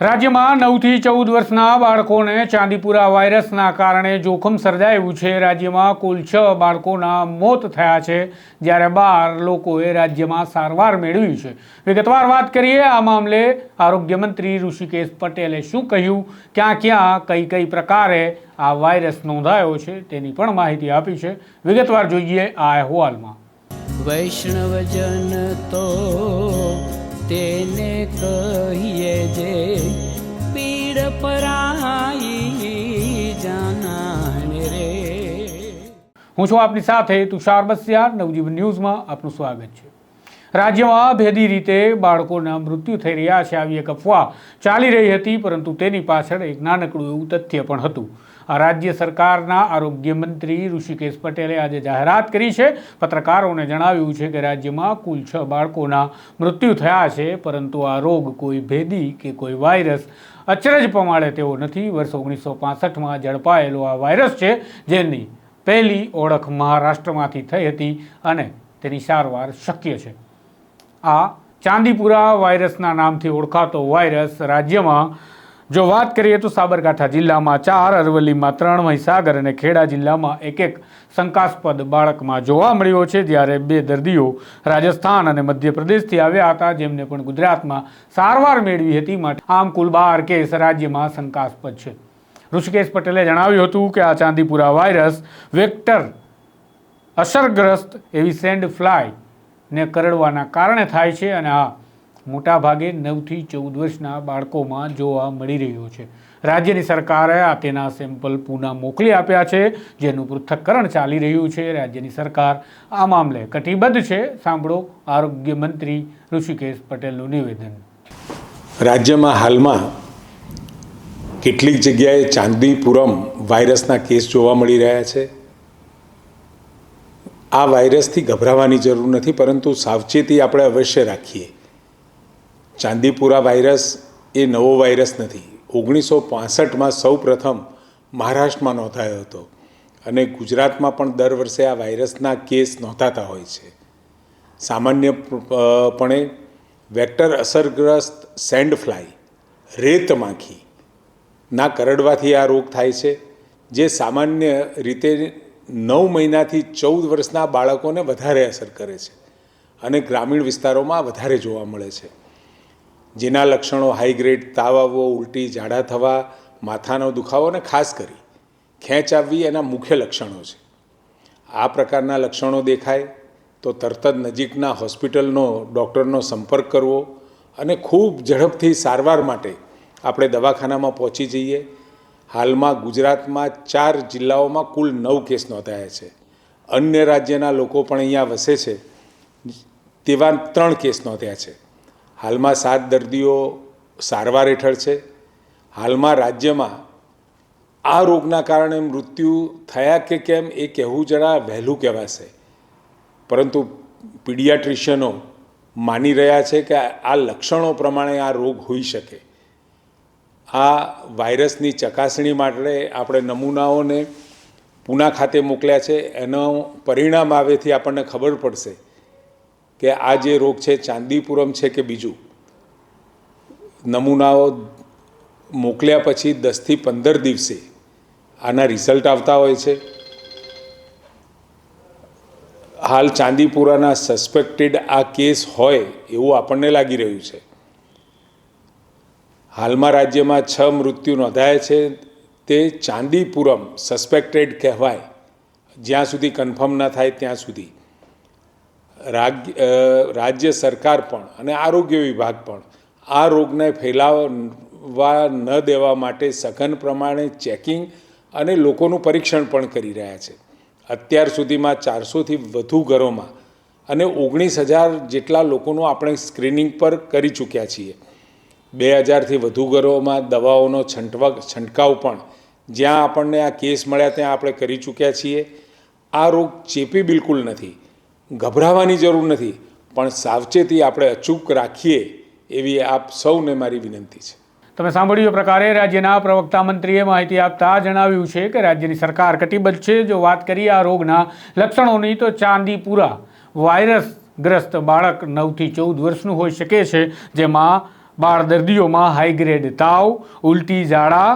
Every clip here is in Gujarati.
રાજ્યમાં નવથી ચૌદ વર્ષના બાળકોને ચાંદીપુરા વાયરસના કારણે જોખમ સર્જાયું છે. રાજ્યમાં કુલ છ બાળકોના મોત થયા છે. જ્યારે બાર લોકોએ રાજ્યમાં સારવાર મેળવી છે. વિગતવાર વાત કરીએ આ મામલે આરોગ્ય મંત્રી ઋષિકેશ પટેલે શું કહ્યું? ક્યાં ક્યાં, કઈ કઈ પ્રકારે આ વાયરસ નોંધાયો છે તેની પણ માહિતી આપી છે. વિગતવાર જોઈએ આ અહેવાલમાં. વૈષ્ણવજન તેને કહીએ જે પીડ પરાઈ જાનાને રે. હું છું આપની સાથે તુષાર બસિયાર, નવજીવન ન્યૂઝમાં આપનું સ્વાગત છે. રાજ્યમાં ભેદી રીતે બાળકોના મૃત્યુ થઈ રહ્યા છે. આવી એક અફવા ચાલી રહી હતી, પરંતુ તેની પાછળ એક નાનકડું એવું તથ્ય પણ હતું. રાજ્ય સરકારના આરોગ્ય મંત્રી ઋષિકેશ પટેલે આજે જાહેરાત કરી છે. પત્રકારોને જણાવ્યું છે કે રાજ્યમાં કુલ છ બાળકોના મૃત્યુ થયા છે, પરંતુ આ રોગ કોઈ ભેદી કે કોઈ વાયરસ અચરજ પમાડે તેવો નથી. વર્ષ ઓગણીસો પાસઠમાં ઝડપાયેલો આ વાયરસ છે, જેની પહેલી ઓળખ મહારાષ્ટ્રમાંથી થઈ હતી અને તેની સારવાર શક્ય છે. આ ચાંદીપુરા વાયરસના નામથી ઓળખાતો વાયરસ રાજ્યમાં જો વાત કરીએ તો સાબરકાંઠા જિલ્લામાં ચાર, અરવલ્લીમાં ત્રણ, મહીસાગર અને ખેડા જિલ્લામાં એક એક શંકાસ્પદ બાળકમાં જોવા મળ્યો છે. જ્યારે બે દર્દીઓ રાજસ્થાન અને મધ્યપ્રદેશથી આવ્યા હતા, જેમને પણ ગુજરાતમાં સારવાર મેળવી હતી. માટે આમ કુલ બાર કેસ રાજ્યમાં શંકાસ્પદ છે. ઋષિકેશ પટેલે જણાવ્યું હતું કે આ ચાંદીપુરા વાયરસ વેક્ટર અસરગ્રસ્ત એવી સેન્ડ ફ્લાય ને કરડવાના કારણે થાય છે અને આ મોટાભાગે નવથી ચૌદ વર્ષના બાળકોમાં જોવા મળી રહ્યો છે. રાજ્યની સરકારે આ તેના સેમ્પલ પુના મોકલી આપ્યા છે, જેનું પૃથ્થકરણ ચાલી રહ્યું છે. રાજ્યની સરકાર આ મામલે કટિબદ્ધ છે. સાંભળો આરોગ્ય મંત્રી ઋષિકેશ પટેલનું નિવેદન. રાજ્યમાં હાલમાં કેટલીક જગ્યાએ ચાંદીપુરમ વાયરસના કેસ જોવા મળી રહ્યા છે. આ વાયરસથી ગભરાવાની જરૂર નથી, પરંતુ સાવચેતી આપણે અવશ્ય રાખીએ. ચાંદીપુરા વાયરસ એ નવો વાયરસ નથી. ઓગણીસો પાસઠમાં સૌ પ્રથમ મહારાષ્ટ્રમાં નોંધાયો હતો અને ગુજરાતમાં પણ દર વર્ષે આ વાયરસના કેસ નોંધાતા હોય છે. સામાન્યપણે વેક્ટર અસરગ્રસ્ત સેન્ડ ફ્લાય, રેત માખી ના કરડવાથી આ રોગ થાય છે, જે સામાન્ય રીતે નવ મહિનાથી ચૌદ વર્ષના બાળકોને વધારે અસર કરે છે અને ગ્રામીણ વિસ્તારોમાં વધારે જોવા મળે છે. જેના લક્ષણો હાઈ ગ્રેડ તાવ આવવો ઉલટી, ઝાડા થવા, માથાનો દુખાવો અને ખાસ કરી ખેંચ આવવી એના મુખ્ય લક્ષણો છે. આ પ્રકારના લક્ષણો દેખાય તો તરત જ નજીકના હોસ્પિટલનો ડૉક્ટરનો સંપર્ક કરવો અને ખૂબ ઝડપથી સારવાર માટે આપણે દવાખાનામાં પહોંચી જઈએ. હાલમાં ગુજરાતમાં ચાર જિલ્લાઓમાં કુલ નવ કેસ નોંધાયા છે. અન્ય રાજ્યના લોકો પણ અહીંયા વસે છે. તેવા ત્રણ કેસ નોંધ્યા છે. હાલમાં સાત દર્દીઓ સારવાર હેઠળ છે. હાલમાં રાજ્યમાં આ રોગના કારણે મૃત્યુ થયા કે કેમ એ કહેવું જરા વહેલું કહેવાશે. પરંતુ પીડિયાટ્રિશિયનો માની રહ્યા છે કે આ લક્ષણો પ્રમાણે આ રોગ હોઈ શકે. આ વાયરસની ચકાસણી માટે આપણે નમૂનાઓને પૂના ખાતે મોકલ્યા છે. એનો પરિણામ આવેથી આપણને ખબર પડશે કે આ જે રોગ છે, ચાંદીપુરમ છે કે બીજું, નમૂનાઓ મોકલ્યા પછી દસથી પંદર દિવસે આના રિઝલ્ટ આવતા હોય છે. હાલ ચાંદીપુરાના સસ્પેક્ટેડ આ કેસ હોય એવું આપણને લાગી રહ્યું છે. હાલમાં રાજ્યમાં છ મૃત્યુ નોંધાયા છે. તે ચાંદીપુરમ સસ્પેક્ટેડ કહેવાય. જ્યાં સુધી કન્ફર્મ ના થાય ત્યાં સુધી. રાજ્ય સરકાર પણ અને આરોગ્ય વિભાગ પણ આ રોગને ફેલાવવા ન દેવા માટે સઘન પ્રમાણે ચેકિંગ અને લોકોનું પરીક્ષણ પણ કરી રહ્યા છે. અત્યાર સુધીમાં ચારસોથી વધુ ઘરોમાં અને ઓગણીસ હજાર જેટલા લોકોનું આપણે સ્ક્રીનિંગ પર કરી ચૂક્યા છીએ. બે હજારથી વધુ ઘરોમાં દવાઓનો છંટવા, છંટકાવ પણ જ્યાં આપણને આ કેસ મળ્યા ત્યાં આપણે કરી ચૂક્યા છીએ. આ રોગ ચેપી બિલકુલ નથી. ગભરાવાની જરૂર નથી, પણ સાવચેતી આપણે અચૂક રાખીએ એવી આપ સૌને મારી વિનંતી છે. તમે સાંભળ્યું પ્રકારે રાજ્યના પ્રવક્તા મંત્રીએ માહિતી આપતા જણાવ્યું છે કે રાજ્યની સરકાર કટિબદ્ધ છે. જો વાત કરીએ આ રોગના લક્ષણોની, તો ચાંદીપુરા વાયરસ ગ્રસ્ત બાળક નવથી ચૌદ વર્ષનું હોઈ શકે છે, જેમાં બાળ દર્દીઓમાં હાઈગ્રેડ તાવ, ઉલટી ઝાડા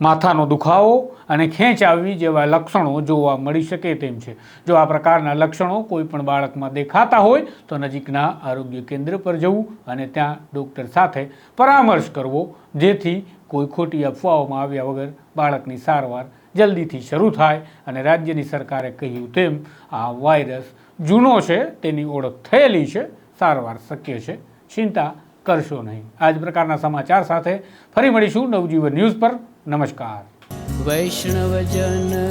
માથાનો દુખાવો અને ખેંચ આવવી જેવા લક્ષણો જોવા મળી શકે તેમ છે. જો આ પ્રકારના લક્ષણો કોઈ પણ બાળકમાં દેખાતા હોય, તો નજીકના આરોગ્ય કેન્દ્ર પર જવું અને ત્યાં ડૉક્ટર સાથે પરામર્શ કરવો, જેથી કોઈ ખોટી અફવાઓમાં આવ્યા વગર બાળકની સારવાર જલ્દીથી શરૂ થાય અને રાજ્યની સરકારે કહ્યું તેમ, આ વાયરસ જૂનો છે, તેની ઓળખ થયેલી છે, સારવાર શક્ય છે. ચિંતા કરશો નહીં. આ જ પ્રકારના સમાચાર સાથે ફરી મળીશું નવજીવન ન્યૂઝ પર. નમસ્કાર. વૈષ્ણવજન